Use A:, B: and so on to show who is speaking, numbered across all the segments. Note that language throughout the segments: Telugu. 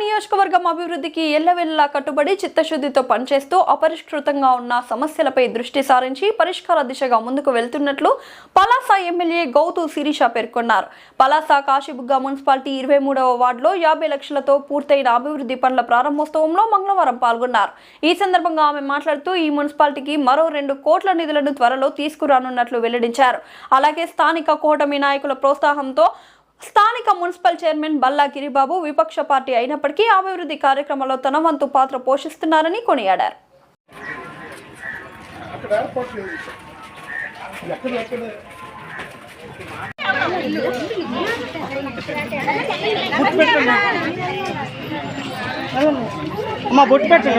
A: నియోజకవర్గం అభివృద్ధికి ఎల్లవెల్లా కట్టుబడి చిత్తశుద్ధితో పనిచేస్తూ అపరిష్కృతంగా ఉన్న సమస్యలపై దృష్టి సారించి పరిష్కార దిశగా ముందుకు వెళ్తున్నట్లు పలాస ఎమ్మెల్యే గౌతు శిరీష పేర్కొన్నారు. పలాస కాశీబుగ్గ మున్సిపాలిటీ ఇరవై మూడవ వార్డులో యాభై లక్షలతో పూర్తయిన అభివృద్ధి పనుల ప్రారంభోత్సవంలో మంగళవారం పాల్గొన్నారు. ఈ సందర్భంగా ఆమె మాట్లాడుతూ ఈ మున్సిపాలిటీకి మరో రెండు కోట్ల నిధులను త్వరలో తీసుకురానున్నట్లు వెల్లడించారు. అలాగే స్థానిక కూటమి నాయకుల ప్రోత్సాహంతో స్థానిక మున్సిపల్ చైర్మన్ బల్లా గిరిబాబు విపక్ష పార్టీ అయినప్పటికీ అభివృద్ధి కార్యక్రమంలో తన వంతు పాత్ర పోషిస్తున్నారని కొనియాడారు.
B: అమ్మా బొట్టు పెట్టండి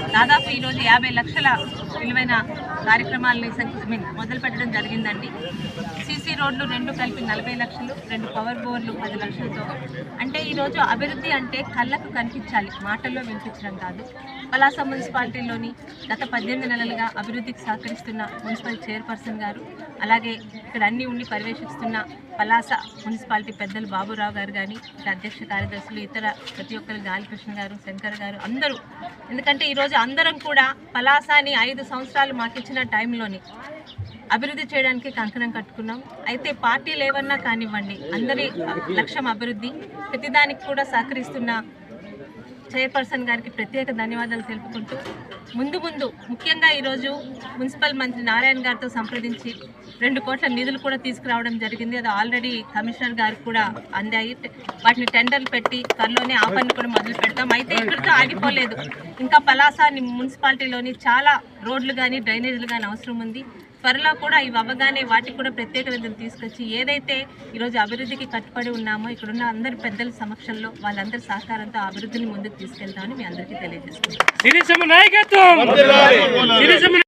C: దాదాపు ఈరోజు యాభై లక్షల విలువైన కార్యక్రమాలని సం- మీన్ మొదలు పెట్టడం జరిగిందండి. సీసీ రోడ్లు రెండు కలిపి నలభై లక్షలు రెండు పవర్ బోర్లు పది లక్షలతో. అంటే ఈరోజు అభివృద్ధి అంటే కళ్ళకు కనిపించాలి మాటల్లో వినిపించడం కాదు. పలాస మున్సిపాలిటీలోని గత పద్దెనిమిది నెలలుగా అభివృద్ధికి సహకరిస్తున్న మున్సిపల్ చైర్పర్సన్ గారు అలాగే ఇక్కడ అన్ని ఉండి పర్యవేక్షిస్తున్న పలాస మున్సిపాలిటీ పెద్దలు బాబురావు గారు కానీ ఇతర అధ్యక్ష కార్యదర్శులు ఇతర ప్రతి ఒక్కరు గాలికృష్ణ గారు శంకర్ గారు అందరూ. ఎందుకంటే ఈరోజు అందరం కూడా పలాసాని ఐదు సంవత్సరాలు మాకు ఇచ్చిన టైంలోని అభివృద్ధి చేయడానికి కంకణం కట్టుకున్నాం. అయితే పార్టీలు ఏమన్నా కానివ్వండి అందరి లక్ష్యం అభివృద్ధి ప్రతిదానికి కూడా సహకరిస్తున్న చైర్పర్సన్ గారికి ప్రత్యేక ధన్యవాదాలు తెలుపుకుంటూ ముందు ముందు ముఖ్యంగా ఈరోజు మున్సిపల్ మంత్రి నారాయణ గారితో సంప్రదించి రెండు కోట్ల నిధులు కూడా తీసుకురావడం జరిగింది. అది ఆల్రెడీ కమిషనర్ గారికి కూడా అందాయి. వాటిని టెండర్లు పెట్టి త్వరలోనే ఆ పని కూడా మొదలు పెడతాం. అయితే ఇక్కడితో ఆగిపోలేదు. ఇంకా పలాస మున్సిపాలిటీలోని చాలా రోడ్లు కానీ డ్రైనేజీలు కానీ అవసరం ఉంది. త్వరలో కూడా ఇవి అవ్వగానే వాటికి కూడా ప్రత్యేక నిధులు తీసుకొచ్చి ఏదైతే ఈరోజు అభివృద్ధికి కట్టుబడి ఉన్నామో ఇక్కడున్న అందరి పెద్దల సమక్షంలో వాళ్ళందరి సహకారంతో అభివృద్ధిని ముందుకు తీసుకెళ్తామని మీ అందరికీ తెలియజేస్తున్నాను
B: సిరిసమ్మ నాయకత్వం! సిరిసమ్మ